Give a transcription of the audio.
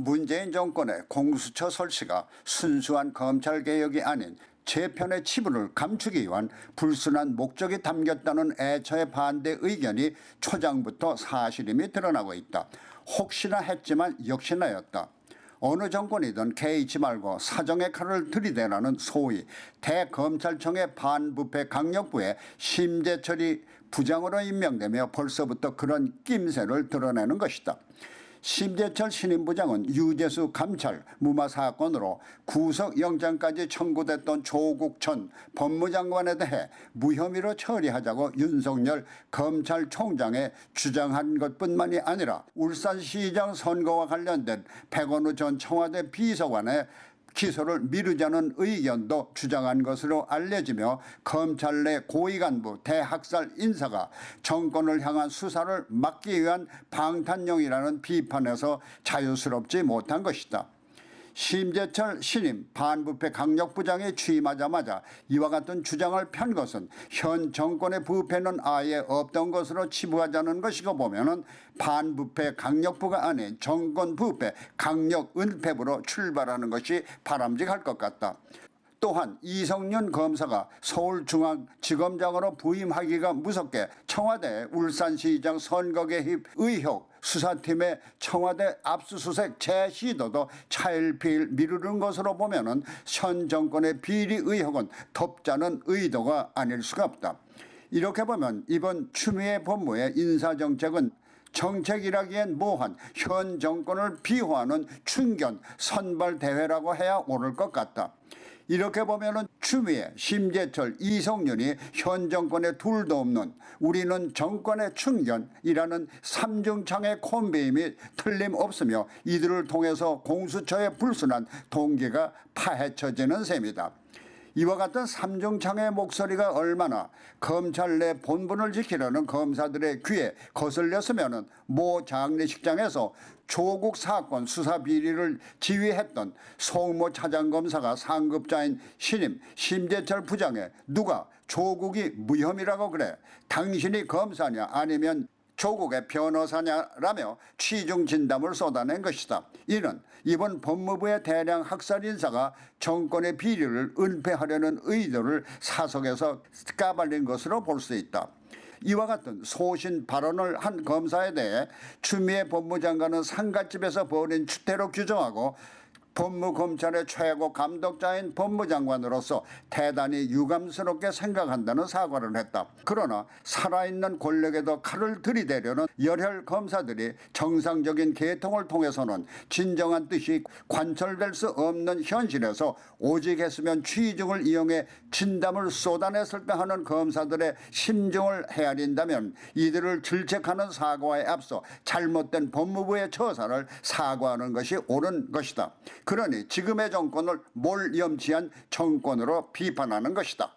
문재인 정권의 공수처 설치가 순수한 검찰 개혁이 아닌 재편의 치부를 감추기 위한 불순한 목적이 담겼다는 애처의 반대 의견이 초장부터 사실임이 드러나고 있다. 혹시나 했지만 역시나였다. 어느 정권이든 개의치 말고 사정의 칼을 들이대라는 소위 대검찰청의 반부패 강력부에 심재철이 부장으로 임명되며 벌써부터 그런 낌새를 드러내는 것이다. 심재철 신임부장은 유재수 감찰 무마 사건으로 구속영장까지 청구됐던 조국 전 법무장관에 대해 무혐의로 처리하자고 윤석열 검찰총장에 주장한 것뿐만이 아니라 울산시장 선거와 관련된 백원우 전 청와대 비서관의 기소를 미루자는 의견도 주장한 것으로 알려지며 검찰 내 고위 간부 대학살 인사가 정권을 향한 수사를 막기 위한 방탄용이라는 비판에서 자유스럽지 못한 것이다. 심재철 신임 반부패 강력부장이 취임하자마자 이와 같은 주장을 편 것은 현 정권의 부패는 아예 없던 것으로 치부하자는 것이고 보면은 반부패 강력부가 아닌 정권 부패 강력 은폐부로 출발하는 것이 바람직할 것 같다. 또한 이성윤 검사가 서울중앙지검장으로 부임하기가 무섭게 청와대 울산시장 선거 개입 의혹 수사팀의 청와대 압수수색 재시도도 차일피일 미루는 것으로 보면은 현 정권의 비리 의혹은 덮자는 의도가 아닐 수가 없다. 이렇게 보면 이번 추미애 법무의 인사정책은 정책이라기엔 뭐한 현 정권을 비호하는 충견 선발 대회라고 해야 옳을 것 같다. 이렇게 보면은 추미애, 심재철, 이성윤이 현 정권에 둘도 없는 우리는 정권의 충견이라는 삼중창의 콤비임이 틀림없으며 이들을 통해서 공수처의 불순한 동기가 파헤쳐지는 셈이다. 이와 같은 삼중창의 목소리가 얼마나 검찰 내 본분을 지키려는 검사들의 귀에 거슬렸으면은 모 장례식장에서 조국 사건 수사 비리를 지휘했던 송모 차장검사가 상급자인 신임 심재철 부장에 누가 조국이 무혐의라고 그래 당신이 검사냐 아니면 조국의 변호사냐라며 취중 진담을 쏟아낸 것이다. 이는 이번 법무부의 대량 학살 인사가 정권의 비리를 은폐하려는 의도를 사석에서 까발린 것으로 볼 수 있다. 이와 같은 소신 발언을 한 검사에 대해 추미애 법무장관은 상갓집에서 벌인 추태로 규정하고 법무검찰의 최고 감독자인 법무장관으로서 대단히 유감스럽게 생각한다는 사과를 했다. 그러나 살아있는 권력에도 칼을 들이대려는 열혈 검사들이 정상적인 개통을 통해서는 진정한 뜻이 관철될 수 없는 현실에서 오직 했으면 취중을 이용해 진담을 쏟아냈을까 하는 검사들의 심중을 헤아린다면 이들을 질책하는 사과에 앞서 잘못된 법무부의 처사를 사과하는 것이 옳은 것이다. 그러니 지금의 정권을 몰염치한 정권으로 비판하는 것이다.